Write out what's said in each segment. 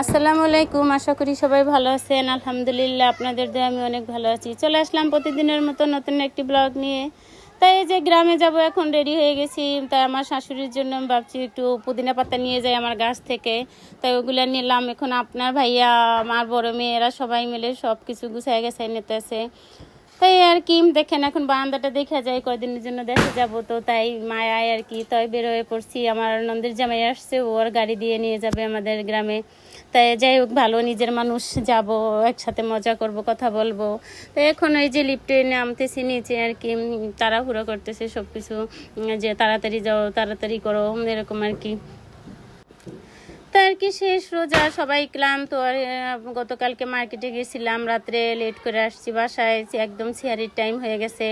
আসসালামু আলাইকুম, আশা করি সবাই ভালো আছেন। আলহামদুলিল্লাহ, আপনাদের দিয়ে, আমি অনেক ভালো আছি। চলে আসলাম প্রতিদিনের মতো নতুন একটি ব্লগ নিয়ে। তাই এই যে গ্রামে যাব, এখন রেডি হয়ে গেছি। তাই আমার শাশুড়ির জন্য ভাবছি একটু পুদিনা পাতা নিয়ে যাই আমার গাছ থেকে। তাই ওগুলো নিলাম। এখন আপনার ভাইয়া, আমার বড় মেয়েরা সবাই মিলে সব কিছু গুছাই গেছাই নিতেছে। তাই আর কি, দেখেন এখন বারান্দাটা দেখা যায়, কয়দিনের জন্য দেখা যাব তো, তাই মায়ায় আর কি তাই বের হয়ে পড়ছি। আমার নন্দের জামাই আসছে ওর গাড়ি দিয়ে নিয়ে যাবে আমাদের গ্রামে। তাই যাই হোক, ভালো, নিজের মানুষ, যাব, একসাথে মজা করব, কথা বলব। তো এখন ওই যে লিফটে নামতেছি, নিচে আর কি তাড়াহুড়ো করতেছে সব কিছু যে তাড়াতাড়ি যাও, তাড়াতাড়ি করো, এরকম আর কি। তো আর কি শেষ রোজা? সবাই ক্লান্ত। আর গতকালকে মার্কেটে গেছিলাম, রাত্রে লেট করে আসছি বাসায়। একদম সিয়ারির টাইম হয়ে গেছে।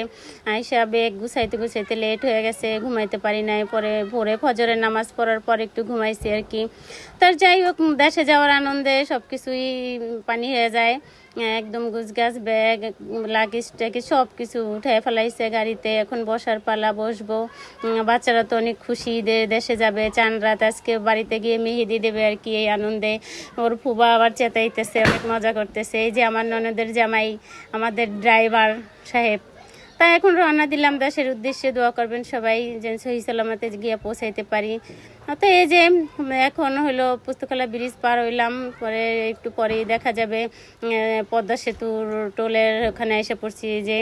আইসা বেগ গুছাইতে গুছাইতে লেট হয়ে গেছে, ঘুমাইতে পারি নাই। পরে ভোরে ফজরের নামাজ পড়ার পর একটু ঘুমাইছি আর কি। তার যাই হোক, দেশে যাওয়ার আনন্দে সব কিছুই পানি হয়ে যায়। একদম গুজগাছ ব্যাগ লাগেজ ট্যাগেজ সব কিছু উঠে ফেলাইছে গাড়িতে। এখন বসার পালা বসবো। বাচ্চারা তো অনেক খুশি দেশে যাবে। চান রাত আজকে বাড়িতে গিয়ে মেহেদি দেবে আর কি এই আনন্দে। ওর ফুবা আবার চেতাইতেছে, অনেক মজা করতেছে। এই যে আমার ননদের জামাই, আমাদের ড্রাইভার সাহেব তাই এখন রওনা দিলাম দেশের উদ্দেশ্যে, দোয়া করবেন সবাই যেন সহি সালামতে গিয়ে পৌঁছাইতে পারি। তো এই যে এখন হলো পুস্তকালা ব্রিজ পার হইলাম, পরে একটু পরেই দেখা যাবে পদ্মা সেতুর টোলের ওখানে এসে পড়ছি যে।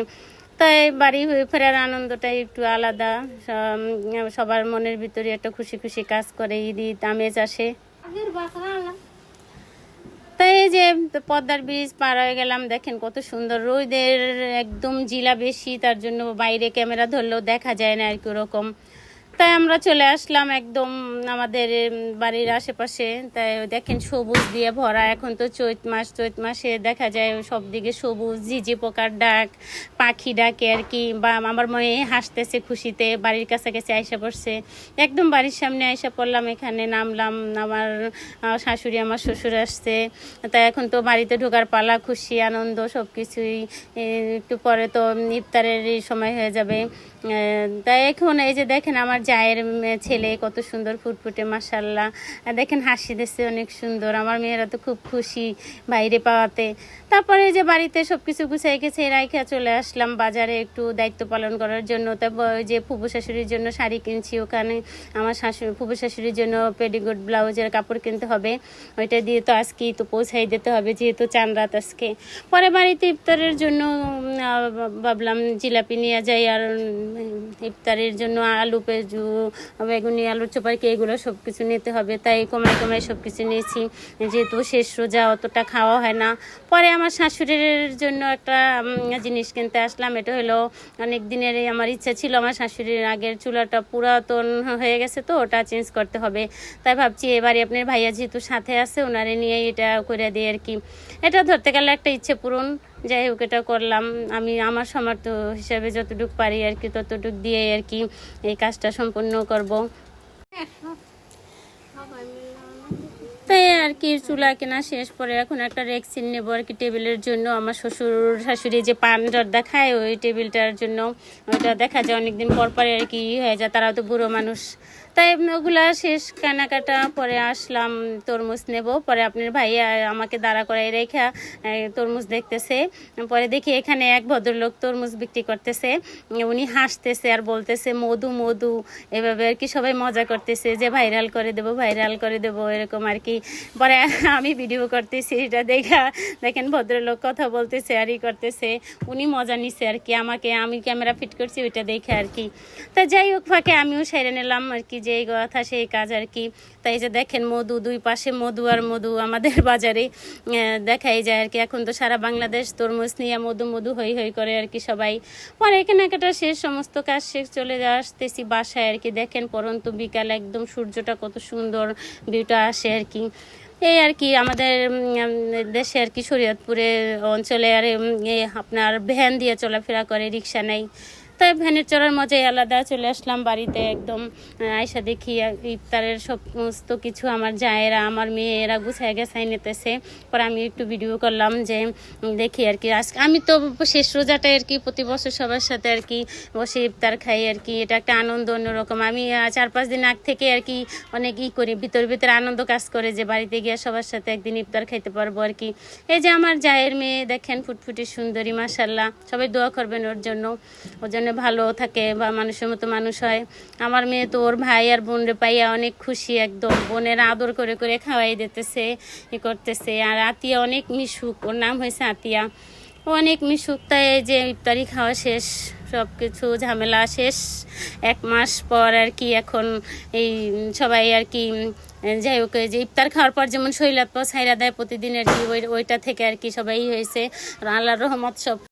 তাই বাড়ি হয়ে ফেরার আনন্দটাই একটু আলাদা সবার মনের ভিতরে একটা খুশি খুশি কাজ করে ঈদ ঈদ আমেজ আসে। তাই এই যে পদ্মার ব্রিজ পার হয়ে গেলাম, দেখেন কত সুন্দর রোদের একদম জিলা বেশি, তার জন্য বাইরে ক্যামেরা ধরলেও দেখা যায় না আর কি ওরকম। তাই আমরা চলে আসলাম একদম আমাদের বাড়ির আশেপাশে। তাই দেখেন সবুজ দিয়ে ভরা এখন তো চৈত মাস, চৈত মাসে দেখা যায় সব দিকে সবুজ, ঝিঝি পোকার ডাক, পাখি ডাকে আর কি। বা আমার মনে হাসতেছে খুশিতে, বাড়ির কাছাকাছি আইসা পড়ছে। একদম বাড়ির সামনে আইসা পড়লাম, এখানে নামলাম, আমার শাশুড়ি, আমার শ্বশুর আসছে। তাই এখন তো বাড়িতে ঢোকার পালা, খুশি, আনন্দ সব কিছুই একটু পরে তো ইফতারের সময় হয়ে যাবে। তাই এখন এই যে দেখেন আমার জায়ের ছেলে কত সুন্দর ফুটফুটে মাসাল্লাহ দেখেন হাসি দিচ্ছে অনেক সুন্দর। আমার মেয়েরা তো খুব খুশি বাইরে পাওয়াতে। তারপরে যে বাড়িতে সব কিছু গুছাই গেছে রাইখা চলে আসলাম বাজারে একটু দায়িত্ব পালন করার জন্য। তারপর যে ফুবু শাশুড়ির জন্য শাড়ি কিনছি ওখানে। আমার শাশুড়ি ফুবু শাশুড়ির জন্য পেডিগুড ব্লাউজের কাপড় কিনতে হবে। ওইটা দিয়ে তো আজকেই তো পৌঁছাই দিতে হবে যেহেতু চান রাত আজকে। পরে বাড়িতে ইফতারের জন্য ভাবলাম জিলাপি নিয়ে যাই। আর ইফতারের জন্য আলু পেঁজু বেগুনি, আলুর চোপারকি এগুলো সব কিছু নিতে হবে। তাই কমায় কমায় সব কিছু নিয়েছি। যেহেতু শেষ রোজা, অতটা খাওয়া হয় না। পরে আমার শাশুড়ির জন্য একটা জিনিস কিনতে আসলাম। এটা হলো অনেক দিনের আমার ইচ্ছা ছিল। আমার শাশুড়ির আগের চুলাটা পুরাতন হয়ে গেছে তো, ওটা চেঞ্জ করতে হবে। তাই ভাবছি এবারে আপনার ভাইয়া যেহেতু সাথে আছে, ওনারে নিয়ে এটা করে দিই আর কি। এটা ধরতে গেলে একটা ইচ্ছে পূরণ। যাই হোক, এটা করলাম। আমি আমার সামর্থ্য হিসাবে যতটুকু পারি আর কি, ততটুকু দিয়ে আর কি এই কাজটা সম্পূর্ণ করব। তাই আর কি, চুলা কেনা শেষ পরে এখন একটা রেক্সিন নেব আর কি টেবিলের জন্য। আমার শ্বশুর শাশুড়ি যে পান জর্দা খায়, ওই টেবিলটার জন্য। ওইটা দেখা যায়, অনেকদিন পর পরে আর কি ই হয়ে যায়। তারা তো বুড়ো মানুষ। তাই ওগুলা শেষ কেনাকাটা পরে আসলাম, তরমুজ নেব। পরে আপনার ভাইয়া আমাকে দাঁড়া করাই রেখা তরমুজ দেখতেছে। পরে দেখি এখানে এক ভদ্রলোক তরমুজ বিক্রি করতেছে। উনি হাসতেছে আর বলতেছে, মধু মধু। এভাবে আর কি সবাই মজা করতেছে যে, ভাইরাল করে দেবো, ভাইরাল করে দেবো, এরকম আর কি। পরে আমি ভিডিও করতেছি এটা দেখা। দেখেন ভদ্রলোক কথা বলতেছে আর ই করতেছে। উনি মজা নিছে আর কি। আমাকে, আমি ক্যামেরা ফিট করছি, ওইটা দেখে আর কি। তা যাই হোক, ফাঁকে আমিও সেরে নিলাম আর কি। যেই কথা, সেই কাজ আর কি। তাই যে দেখেন মধু, দুই পাশে মধু আর মধু আমাদের বাজারে দেখাই যায় আর কি। এখন তো সারা বাংলাদেশ তরমুজ নিয়ে মধু মধু হই হই করে আর কি সবাই। পরে কেনাকাটা শেষ, সমস্ত কাজ শেষ, চলে আসতেছি বাসায় আর কি। দেখেন পরন্তু বিকাল, একদম সূর্যটা কত সুন্দর ভিউটা আসে আর কি। এই আর কি আমাদের দেশে আর কি শরীয়তপুরে অঞ্চলে আর আপনার ভ্যান দিয়ে চলাফেরা করে, রিক্সা নেই। তাই ভ্যানের চড়ার মজাই আলাদা, চলে আসলাম বাড়িতে একদম আয়সা দেখি, ইফতারের সমস্ত কিছু আমার জায়েরা, আমার মেয়েরা গুছায় গেছাই নিতেছে। পরে আমি একটু ভিডিও করলাম যে দেখি আর কি, আজকে আমি তো শেষ রোজাটাই আর কি, প্রতি বছর সবার সাথে আর কি বসে ইফতার খাই আর কি, এটা একটা আনন্দ অন্যরকম। আমি চার পাঁচ দিন আগ থেকে আর কি অনেক ই করি, ভিতর ভিতরে আনন্দ কাজ করে যে বাড়িতে গিয়ে সবার সাথে একদিন ইফতার খাইতে পারব আর কি। এই যে আমার জায়ের মেয়ে, দেখেন ফুটফুটি সুন্দরী মাসাল্লাহ সবাই দোয়া করবেন ওর জন্য ওর জন্য ভালো থাকে বা মানুষের মতো মানুষ হয়। আমার মেয়ে তো ওর ভাই আর বোনরে পাইয়া অনেক খুশি একদম। বোনের আদর করে করে খাওয়াই দিতেছে, ই করতেছে। আর আতিয়া অনেক মিশুক, ওর নাম হয়েছে আতিয়া। অনেক মিশুক, তাই যে ইফতারি খাওয়া শেষ সব কিছু ঝামেলা শেষ। এক মাস পর আর কি এখন এই সবাই আর কি, যাই হোক যে ইফতার খাওয়ার পর যেমন শৈলাত ছাইরা দেয় প্রতিদিন আর কি, ওই, ওইটা থেকে আর কি সবাই হয়েছে। আল্লাহর রহমত সব